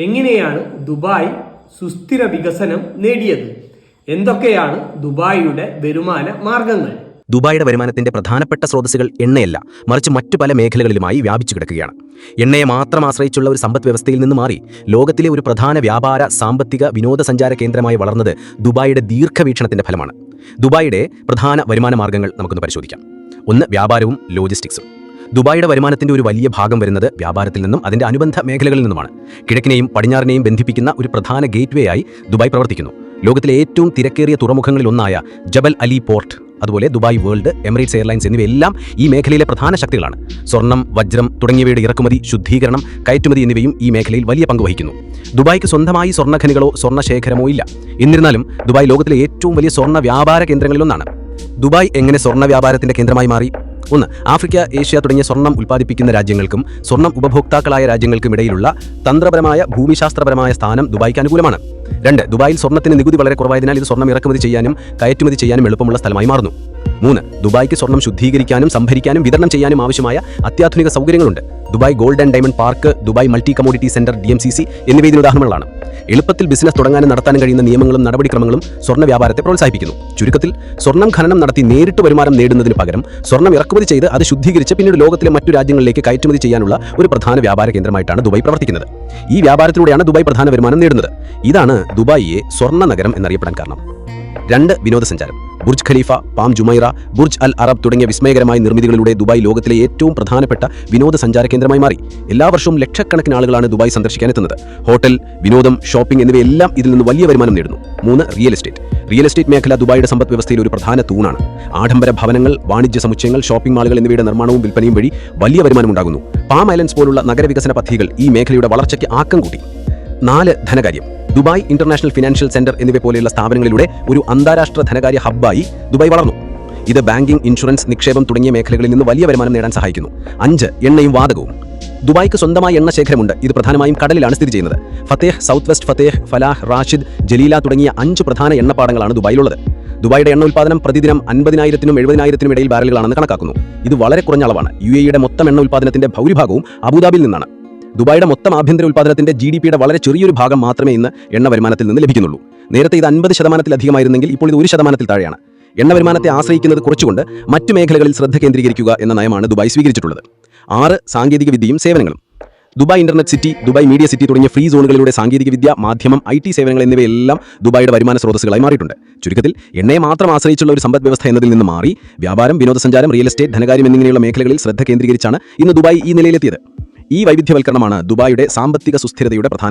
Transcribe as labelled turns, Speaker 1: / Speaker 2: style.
Speaker 1: എങ്ങനെയാണ് ദുബായ് സുസ്ഥിര വികസനം നേടിയത്? എന്തൊക്കെയാണ് ദുബായിയുടെ വരുമാന മാർഗങ്ങൾ?
Speaker 2: ദുബായിയുടെ വരുമാനത്തിന്റെ പ്രധാനപ്പെട്ട സ്രോതസ്സുകൾ എണ്ണയല്ല മറിച്ച് മറ്റു പല മേഖലകളിലുമായി വ്യാപിച്ചു കിടക്കുകയാണ്. എണ്ണയെ മാത്രം ആശ്രയിച്ചുള്ള ഒരു സമ്പദ് വ്യവസ്ഥയിൽ നിന്ന് മാറി ലോകത്തിലെ ഒരു പ്രധാന വ്യാപാര സാമ്പത്തിക വിനോദസഞ്ചാര കേന്ദ്രമായി വളർന്നത് ദുബായിയുടെ ദീർഘവീക്ഷണത്തിന്റെ ഫലമാണ്. ദുബായിയുടെ പ്രധാന വരുമാന മാർഗങ്ങൾ നമുക്കൊന്ന് പരിശോധിക്കാം. ഒന്ന് വ്യാപാരവും ലോജിസ്റ്റിക്സും. ദുബായിയുടെ വരുമാനത്തിന്റെ ഒരു വലിയ ഭാഗം വരുന്നത് വ്യാപാരത്തിൽ നിന്നും അതിന്റെ അനുബന്ധ മേഖലകളിൽ നിന്നുമാണ്. കിഴക്കിനെയും പടിഞ്ഞാറിനെയും ബന്ധിപ്പിക്കുന്ന ഒരു പ്രധാന ഗേറ്റ്വേ ആയി ദുബായ് പ്രവർത്തിക്കുന്നു. ലോകത്തിലെ ഏറ്റവും തിരക്കേറിയ തുറമുഖങ്ങളിൽ ഒന്നായ ജബൽ അലി പോർട്ട് അതുപോലെ ദുബായ് വേൾഡ് എമിറേറ്റ്സ് എയർലൈൻസ് എന്നിവയെല്ലാം ഈ മേഖലയിലെ പ്രധാന ശക്തികളാണ്. സ്വർണം വജ്രം തുടങ്ങിയവയുടെ ഇറക്കുമതി ശുദ്ധീകരണം കയറ്റുമതി എന്നിവയും ഈ മേഖലയിൽ വലിയ പങ്ക് വഹിക്കുന്നു. ദുബായ്ക്ക് സ്വന്തമായി സ്വർണഖനികളോ സ്വർണശേഖരമോ ഇല്ല. എന്നിരുന്നാലും ദുബായ് ലോകത്തിലെ ഏറ്റവും വലിയ സ്വർണ വ്യാപാര കേന്ദ്രങ്ങളിലൊന്നാണ്. ദുബായ് എങ്ങനെ സ്വർണ വ്യാപാരത്തിന്റെ കേന്ദ്രമായി മാറി? ഒന്ന് ആഫ്രിക്ക ഏഷ്യ തുടങ്ങിയ സ്വർണം ഉൽപ്പാദിപ്പിക്കുന്ന രാജ്യങ്ങൾക്കും സ്വർണം ഉപഭോക്താക്കളായ രാജ്യങ്ങൾക്കും ഇടയിലുള്ള തന്ത്രപരമായ ഭൂമിശാസ്ത്രപരമായ സ്ഥാനം ദുബായ്ക്ക് അനുകൂലമാണ്. രണ്ട് ദുബായിൽ സ്വർണത്തിന് നികുതി വളരെ കുറവായതിനാൽ ഇത് സ്വർണം ഇറക്കുമതി ചെയ്യാനും കയറ്റുമതി ചെയ്യാനും എളുപ്പമുള്ള സ്ഥലമായി മാറുന്നു. മൂന്ന് ദുബായ്ക്ക് സ്വർണം ശുദ്ധീകരിക്കാനും സംഭരിക്കാനും വിതരണം ചെയ്യാനും ആവശ്യമായ അത്യാധുനിക സൗകര്യങ്ങളുണ്ട്. Dubai Gold and Diamond Park Dubai Multi Commodity Centre D M C C എന്നിവ ഇതിന് ഉദാഹരണങ്ങളാണ്. എളുപ്പത്തിൽ ബിസിനസ് തുടങ്ങാനും നടത്താനും കഴിയുന്ന നിയമങ്ങളും നടപടിക്രമങ്ങളും സ്വർണ വ്യാപാരത്തെ പ്രോത്സാഹിപ്പിക്കുന്നു. ചുരുക്കത്തിൽ സ്വർണം ഖനനം നടത്തി നേരിട്ട് വരുമാനം നേടുന്നതിന് പകരം സ്വർണം ഇറക്കുമതി ചെയ്ത് അത് ശുദ്ധീകരിച്ച് പിന്നീട് ലോകത്തിലെ മറ്റു രാജ്യങ്ങളിലേക്ക് കയറ്റുമതി ചെയ്യാനുള്ള ഒരു പ്രധാന വ്യാപാര കേന്ദ്രമായിട്ടാണ് ദുബായ് പ്രവർത്തിക്കുന്നത്. ഈ വ്യാപാരത്തിലൂടെയാണ് ദുബായ് പ്രധാന വരുമാനം നേടുന്നത്. ഇതാണ് ദുബായിയെ സ്വർണ നഗരം എന്നറിയപ്പെടാൻ കാരണം. രണ്ട് വിനോദസഞ്ചാരം. Burj Khalifa Palm Jumeirah Burj Al Arab തുടങ്ങിയ വിസ്മയകരമായ നിർമ്മിതികളിലൂടെ ദുബായ് ലോകത്തിലെ ഏറ്റവും പ്രധാനപ്പെട്ട വിനോദസഞ്ചാര കേന്ദ്രമായി മാറി. എല്ലാ വർഷവും ലക്ഷക്കണക്കിന് ആളുകളാണ് ദുബായ് സന്ദർശിക്കാൻ എത്തുന്നത് ഹോട്ടൽ വിനോദം ഷോപ്പിംഗ് എന്നിവയെല്ലാം ഇതിൽ നിന്ന് വലിയ വരുമാനം നേടുന്നു. മൂന്ന് റിയൽ എസ്റ്റേറ്റ്. റിയൽ എസ്റ്റേറ്റ് മേഖല ദുബായിയുടെ സമ്പദ് വ്യവസ്ഥയിൽ ഒരു പ്രധാന തൂണാണ്. ആഡംബര ഭവനങ്ങൾ വാണിജ്യ സമുച്ചയങ്ങൾ ഷോപ്പിംഗ് മാളുകൾ എന്നിവയുടെ നിർമ്മാണവും വിൽപ്പനയും വഴി വലിയ വരുമാനം ഉണ്ടാകുന്നു. പാം ഐലൻഡ്സ് പോലുള്ള നഗരവികസന പദ്ധതികൾ ഈ മേഖലയുടെ വളർച്ചയ്ക്ക് ആക്കം കൂട്ടി. നാല് ധനകാര്യം. ദുബായ് ഇന്റർനാഷണൽ ഫിനാൻഷ്യൽ സെന്റർ എന്നിവ പോലെയുള്ള സ്ഥാപനങ്ങളിലൂടെ ഒരു അന്താരാഷ്ട്ര ധനകാര്യ ഹബ്ബായി ദുബായ് വളർന്നു. ഇത് ബാങ്കിംഗ് ഇൻഷുറൻസ് നിക്ഷേപം തുടങ്ങിയ മേഖലകളിൽ നിന്ന് വലിയ വരുമാനം നേടാൻ സഹായിക്കുന്നു. അഞ്ച് എണ്ണയും വാതകവും. ദുബായ്ക്ക് സ്വന്തമായ എണ്ണ ശേഖരമുണ്ട്. ഇത് പ്രധാനമായും കടലിലാണ് സ്ഥിതി ചെയ്യുന്നത്. Fateh South West Fateh Falah Rashid Jalila തുടങ്ങിയ അഞ്ച് പ്രധാന എണ്ണപ്പാടങ്ങളാണ് ദുബായിലുള്ളത്. ദുബായിയുടെ എണ്ണ ഉൽപ്പാദനം പ്രതിദിനം അൻപതിനായിരത്തിനും എഴുപതിനായിരത്തിനും ഇടയിൽ ബാരലുകളാണെന്ന് കണക്കാക്കുന്നു. ഇത് വളരെ കുറഞ്ഞ അളവാണ്. യു എയുടെ മൊത്തം എണ്ണ ഉൽപ്പാദനത്തിന്റെ ഭൂരിഭാഗവും അബുദാബിയിൽ നിന്നാണ്. ദുബായിയുടെ മൊത്തം ആഭ്യന്തര ഉൽപ്പാദനത്തിന്റെ ജി വളരെ ചെറിയൊരു ഭാഗം മാത്രമേ ഇന്ന് എണ്ണ വരുമാനത്തിൽ നിന്ന് ലഭിക്കുന്നുള്ളൂ. നേരത്തെ ഇത് അൻപത് ശതമാനത്തിലധികമായിരുന്നെങ്കിൽ ഇപ്പോൾ ഇത് ഒരു ശതമാനത്തിൽ താഴെയാണ്. എണ്ണ വരുമാനത്തെ ആശ്രയിക്കുന്നത് കുറച്ചുകൊണ്ട് മറ്റു മേഖലകളിൽ ശ്രദ്ധ കേന്ദ്രീകരിക്കുക എന്ന നയമാണ് ദുബായ് സ്വീകരിച്ചിട്ടുള്ളത്. ആറ് സാങ്കേതിക വിദ്യയും സേവനങ്ങളും. Dubai Internet City Dubai Media City തുടങ്ങിയ ഫ്രീ സോണുകളിലൂടെ സാങ്കേതികവിദ്യ മാധ്യമം ഐ ടി സേവനങ്ങൾ എന്നിവയെല്ലാം ദുബായിയുടെ വരുമാന സ്രോതസ്സുകളായി മാറിയിട്ടുണ്ട്. ചുരുക്കത്തിൽ എണ്ണയെ മാത്രം ആശ്രയിച്ചുള്ള ഒരു സമ്പദ് വ്യവസ്ഥ എന്നതിൽ നിന്ന് മാറി വ്യാപാരം വിനോദസഞ്ചാരം റിയൽ എസ്റ്റേറ്റ് ധനകാര്യം എന്നിങ്ങനെയുള്ള മേഖലകളിൽ ശ്രദ്ധ കേന്ദ്രീകരിച്ചാണ് ഇന്ന് ദുബായ് ഈ നിലയിലെത്തിയത്. ഈ വൈവിധ്യവൽക്കരണമാണ് ദുബായിയുടെ സാമ്പത്തിക സുസ്ഥിരതയുടെ പ്രധാന